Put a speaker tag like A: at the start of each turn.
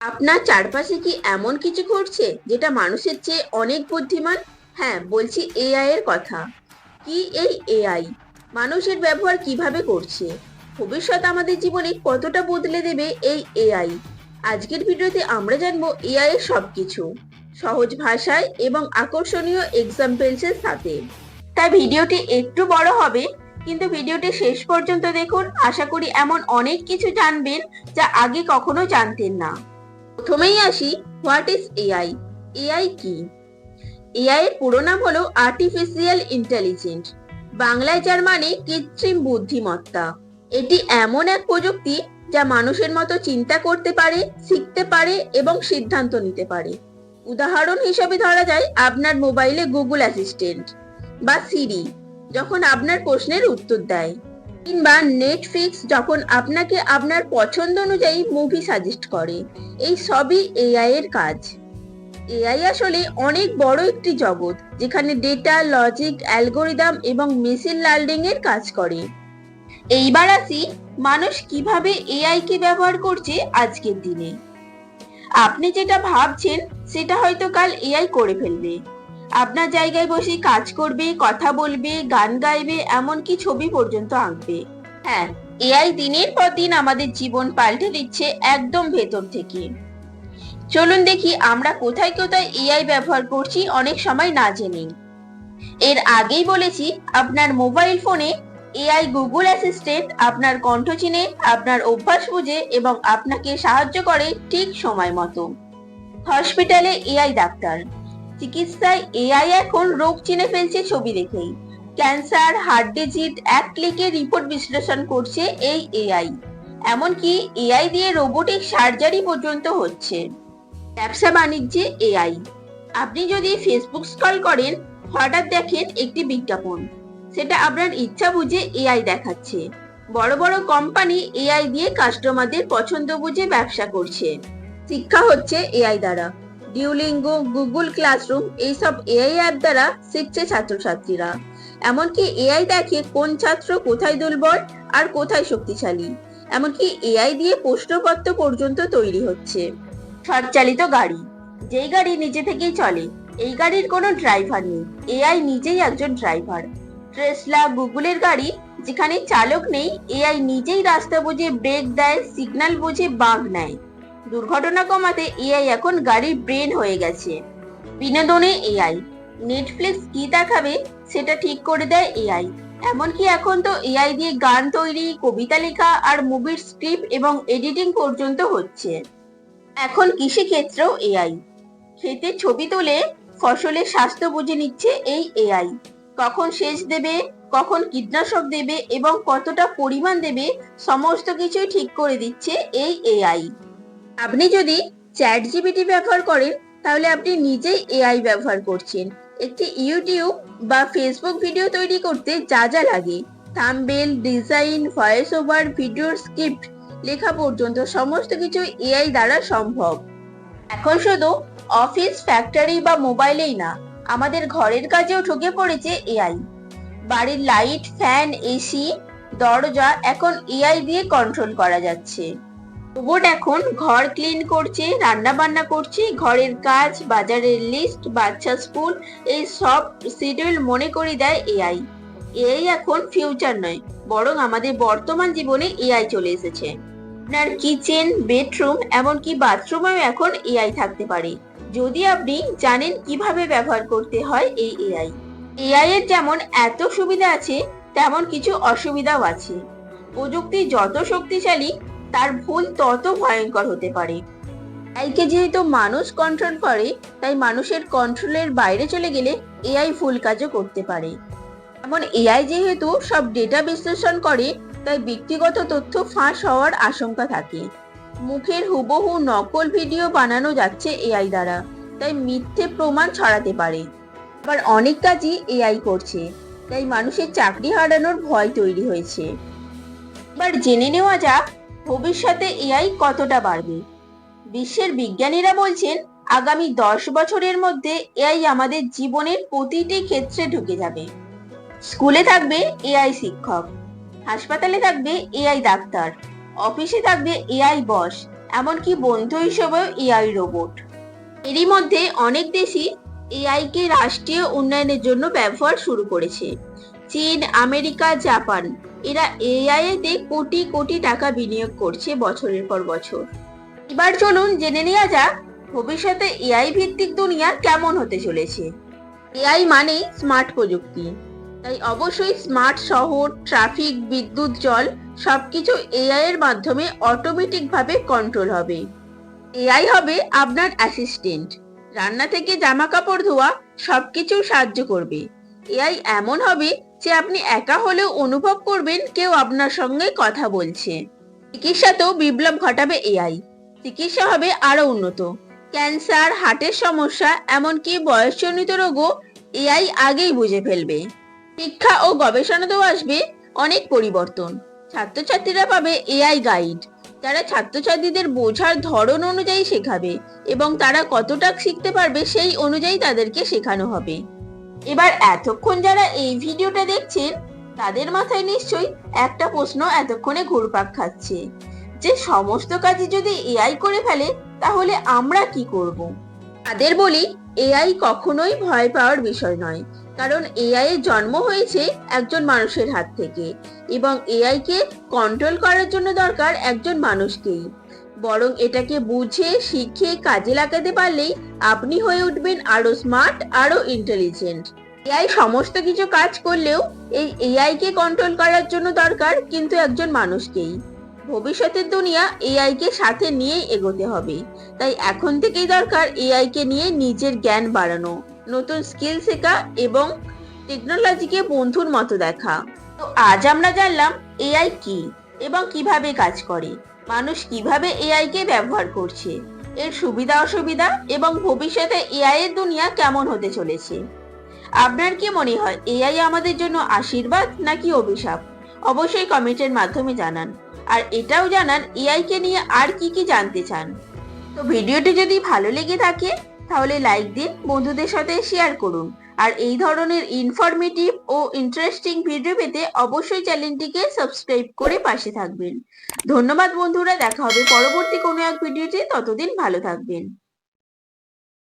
A: আপনার চারপাশে কি এমন কিছু ঘটছে যেটা মানুষের চেয়ে অনেক বুদ্ধিমান? হ্যাঁ বলছি এআই এর কথা। কি এই এআই মানুষের ব্যবহার কীভাবে করছে? ভবিষ্যৎ আমাদের জীবনে কতটা বদলে দেবে এই এআই আজকের ভিডিওতে আমরা জানব এআই এর সবকিছু। সহজ ভাষায় এবং আকর্ষণীয় এক্সাম্পলসের সাথে। তাই ভিডিওটি একটু বড় হবে, কিন্তু ভিডিওটি শেষ পর্যন্ত দেখুন। আশা করি এমন অনেক কিছু জানবেন যা আগে কখনো জানতেন না। প্রথমেই আসি হোয়াট ইজ এআই এআই কি? এআই এর পুরো নাম হলো আর্টিফিশিয়াল ইন্টেলিজেন্ট বাংলায় যার মানে কৃত্রিম বুদ্ধিমত্তা। এটি এমন এক প্রযুক্তি যা মানুষের মতো চিন্তা করতে পারে, শিখতে পারে এবং সিদ্ধান্ত নিতে পারে। উদাহরণ হিসেবে ধরা যায় আপনার মোবাইলে গুগল অ্যাসিস্ট্যান্ট বা সিরি যখন আপনার প্রশ্নের উত্তর দেয়। কিংবা নেটফ্লিক্স যখন আপনাকে আপনার পছন্দ অনুযায়ী মুভি সাজেস্ট করে, এই সবই এআই এর কাজ। এআই আসলে অনেক বড় একটি জগৎ, যেখানে ডেটা লজিক অ্যালগোরিদম এবং মেশিন লার্নিং এর কাজ করে। এইবার আসি, মানুষ কীভাবে এআই কে ব্যবহার করছে আজকের দিনে। আপনি যেটা ভাবছেন, সেটা হয়তো কাল এআই করে ফেলবে। আপনার জায়গায় বসে কাজ করবে, কথা বলবে, গান গাইবে, এমনকি ছবি পর্যন্ত আঁকবে। হ্যাঁ এআই দিনের পর দিন আমাদের জীবন পাল্টে দিচ্ছে একদম ভেতর থেকে। চলুন দেখি আমরা কোথায় কোথায় এআই ব্যবহার করছি অনেক সময় না জেনেই। এর আগেই বলেছি, আপনার মোবাইল ফোনে এআই গুগল অ্যাসিস্ট্যান্ট আপনার কণ্ঠ চিনে, আপনার অভ্যাস বুঝে এবং আপনাকে সাহায্য করে ঠিক সময় মতো। হসপিটালে এআই ডাক্তার। চিকিৎসায় এআই এখন রোগ চিনে ফেলছে ছবি দেখেই। ক্যান্সার, হার্ট ডিজিট এক ক্লিকে রিপোর্ট বিশ্লেষণ করছে এই এআই এমনকি এআই দিয়ে রোবোটিক সার্জারি পর্যন্ত হচ্ছে। ব্যবসা বাণিজ্যে এআই আপনি যদি ফেসবুক স্ক্রল করেন, হঠাৎ দেখেন একটি বিজ্ঞাপন। সেটা আপনার ইচ্ছা বুঝে এআই দেখাচ্ছে। বড় বড় কোম্পানি এআই দিয়ে কাস্টমারদের পছন্দ বুঝে ব্যবসা করছে। শিক্ষা হচ্ছে এআই দ্বারা। ডিউলিঙ্গো গুগল ক্লাসরুম এইসব এআই অ্যাপ দ্বারা শিখছে ছাত্রছাত্রীরা। এমনকি এআই দেখে কোন ছাত্র কোথায় দুর্বল আর কোথায় শক্তিশালী। এমনকি এআই দিয়ে প্রশ্নপত্র পর্যন্ত তৈরি হচ্ছে। স্বচালিত গাড়ি। যেই গাড়ি নিজে থেকেই চলে, এই গাড়ির কোনো ড্রাইভার নেই। এআই নিজেই একজন ড্রাইভার। টেসলা গুগলের গাড়ি, যেখানে চালক নেই এআই নিজেই রাস্তা বুঝে ব্রেক দেয়, সিগন্যাল বুঝে বাঁক নেয়। দুর্ঘটনা কমাতে এআই এখন গাড়ির ব্রেন হয়ে গেছে। বিনোদনে এআই নেটফ্লিক্স কি দেখাবে সেটা ঠিক করে দেয় এআই এমনকি এখন তো এআই দিয়ে গান তৈরি, কবিতা লেখা আর মুভির স্ক্রিপ্ট এবং এডিটিং পর্যন্ত হচ্ছে। এখন কৃষিক্ষেত্রেও এআই ক্ষেতে ছবি তুলে ফসলের স্বাস্থ্য বুঝে নিচ্ছে এই এআই কখন সেচ দেবে, কখন কীটনাশক দেবে এবং কতটা পরিমাণ দেবে, সমস্ত কিছুই ঠিক করে দিচ্ছে এই এআই আপনি যদি চ্যাট জিবিটি ব্যবহার করেন, তাহলে আপনি নিজেই এআই ব্যবহার করছেন। একটি ইউটিউব বা ফেসবুক ভিডিও তৈরি করতে যা যা লাগে। Thumbnail design voice over video script, লেখা পর্যন্ত সমস্ত কিছু এআই দ্বারা সম্ভব। এখন শুধু অফিস, ফ্যাক্টরি বা মোবাইলেই না, আমাদের ঘরের কাজেও ঢুকে পড়েছে এআই। বাড়ির লাইট, ফ্যান, এসি, দরজা এখন এআই দিয়ে কন্ট্রোল করা যাচ্ছে। রোবট এখন ঘর ক্লিন করছে রান্না বান্না করছে, ঘরের কাজ, বাজারের লিস্ট বাচ্চা স্কুল এই সব শিডিউল মনে করে দেয় এআই এআই এখন ফিউচার নয়, বরং আমাদের বর্তমান জীবনে এআই চলে এসেছে। আপনার কিচেন বেডরুম এমনকি বাথরুমেও এখন এআই থাকতে পারে। যদি আপনি জানেন কীভাবে ব্যবহার করতে হয় এই এআই এআই এর যেমন এত সুবিধা আছে, তেমন কিছু অসুবিধাও আছে। প্রযুক্তি যত শক্তিশালী তার ভুল তত ভয়ঙ্কর হতে পারে। এআইকে যেহেতু মানুষ কন্ট্রোল করে, তাই মানুষের কন্ট্রোলের বাইরে চলে গেলে এআই ভুল কাজও করতে পারে। এমন এআই যেহেতু সব ডেটা বিশ্লেষণ করে, তাই ব্যক্তিগত তথ্য ফাঁস হওয়ার আশঙ্কা থাকে। মুখের হুবহু নকল ভিডিও বানানো যাচ্ছে এআই দ্বারা, তাই মিথ্যে প্রমাণ ছড়াতে পারে। আবার অনেক কাজই এআই করছে, তাই মানুষের চাকরি হারানোর ভয় তৈরি হয়েছে। এবার জেনে নেওয়া যাক ভবিষ্যতে এআই কতটা বাড়বে? বিশ্বের বিজ্ঞানীরা বলছেন, আগামী দশ বছরের মধ্যে এআই আমাদের জীবনের প্রতিটি ক্ষেত্রে ঢুকে যাবে। স্কুলে থাকবে এআই শিক্ষক, হাসপাতালে থাকবে এআই ডাক্তার, অফিসে থাকবে এআই বস, এমনকি বন্ধু হিসেবেও এআই রোবট। এরই মধ্যে অনেক দেশই এআই কে রাষ্ট্রীয় উন্নয়নের জন্য ব্যবহার শুরু করেছে। চীন, আমেরিকা, জাপান এরা এআই এতে কোটি কোটি টাকা বিনিয়োগ করছে বছরের পর বছর। এবার চলুন জেনে নেওয়া যাক ভবিষ্যতে এআই ভিত্তিক দুনিয়া কেমন হতে চলেছে। এআই মানেই স্মার্ট প্রযুক্তি। তাই অবশ্যই স্মার্ট শহর, ট্রাফিক, বিদ্যুৎ, জল সবকিছু এআই এর মাধ্যমে অটোমেটিক ভাবে কন্ট্রোল হবে। এআই হবে আপনার অ্যাসিস্ট্যান্ট রান্না থেকে জামা কাপড় ধোয়া সবকিছু সাহায্য করবে। এআই এমন হবে যে আপনি একা হলেও অনুভব করবেন কেউ আপনার সঙ্গে কথা বলছে। চিকিৎসাতেও বিপ্লব ঘটাবে এআই। চিকিৎসা হবে আরও উন্নত। ক্যান্সার, হার্টের সমস্যা, এমনকি বয়সজনিত রোগও এআই আগেই বুঝে ফেলবে। শিক্ষা ও গবেষণাতেও আসবে অনেক পরিবর্তন। ছাত্রছাত্রীরা পাবে এআই গাইড। যারা ছাত্রছাত্রীদের বোঝার ধরন অনুযায়ী শেখাবে এবং তারা কতটা শিখতে পারবে সেই অনুযায়ী তাদেরকে শেখানো হবে। এবার এতক্ষণ যারা এই ভিডিওটা দেখছেন, তাদের মাথায় নিশ্চয়ই একটা প্রশ্ন এতক্ষণে ঘুরপাক খাচ্ছে। যে সমস্ত কাজই যদি এআই করে ফেলে, তাহলে আমরা কি করব? তাদের বলি, এআই কখনোই ভয় পাওয়ার বিষয় নয়। কারণ এআই এর জন্ম হয়েছে একজন মানুষের হাত থেকে। এবং এআই কে কন্ট্রোল করার জন্য দরকার একজন মানুষকেই। বরং এটাকে বুঝে, শিখে, কাজে লাগাতে পারলেই আপনি হয়ে উঠবেন আরও স্মার্ট আরও ইন্টেলিজেন্ট এআই সমস্ত কিছু কাজ করলেও এই এআই কে কন্ট্রোল করার জন্য দরকার কিন্তু একজন মানুষকেই। ভবিষ্যতের দুনিয়া এআই কে সাথে নিয়েই এগোতে হবে। তাই এখন থেকেই দরকার এআই কে নিয়ে নিজের জ্ঞান বাড়ানো, নতুন স্কিল শেখা এবং টেকনোলজিকে বন্ধুর মতো দেখা। তো আজ আমরা জানলাম এআই কি এবং কীভাবে কাজ করে। মানুষ কীভাবে এআই কে ব্যবহার করছে? এর সুবিধা, অসুবিধা এবং ভবিষ্যতে এআই এর দুনিয়া কেমন হতে চলেছে? আপনার কি মনে হয় এআই আমাদের জন্য আশীর্বাদ নাকি অভিশাপ? অবশ্যই কমেন্টের মাধ্যমে জানান। আর এটাও জানান এআই কে নিয়ে আর কি কি জানতে চান। তো ভিডিওটি যদি ভালো লেগে থাকে, তাহলে লাইক দিন বন্ধুদের সাথে শেয়ার করুন। আর এই ধরনের ইনফরমেটিভ ও ইন্টারেস্টিং ভিডিও পেতে অবশ্যই চ্যানেলটিকে সাবস্ক্রাইব করে পাশে থাকবেন। ধন্যবাদ বন্ধুরা, দেখা হবে পরবর্তী কোনো এক ভিডিওতে ততদিন ভালো থাকবেন।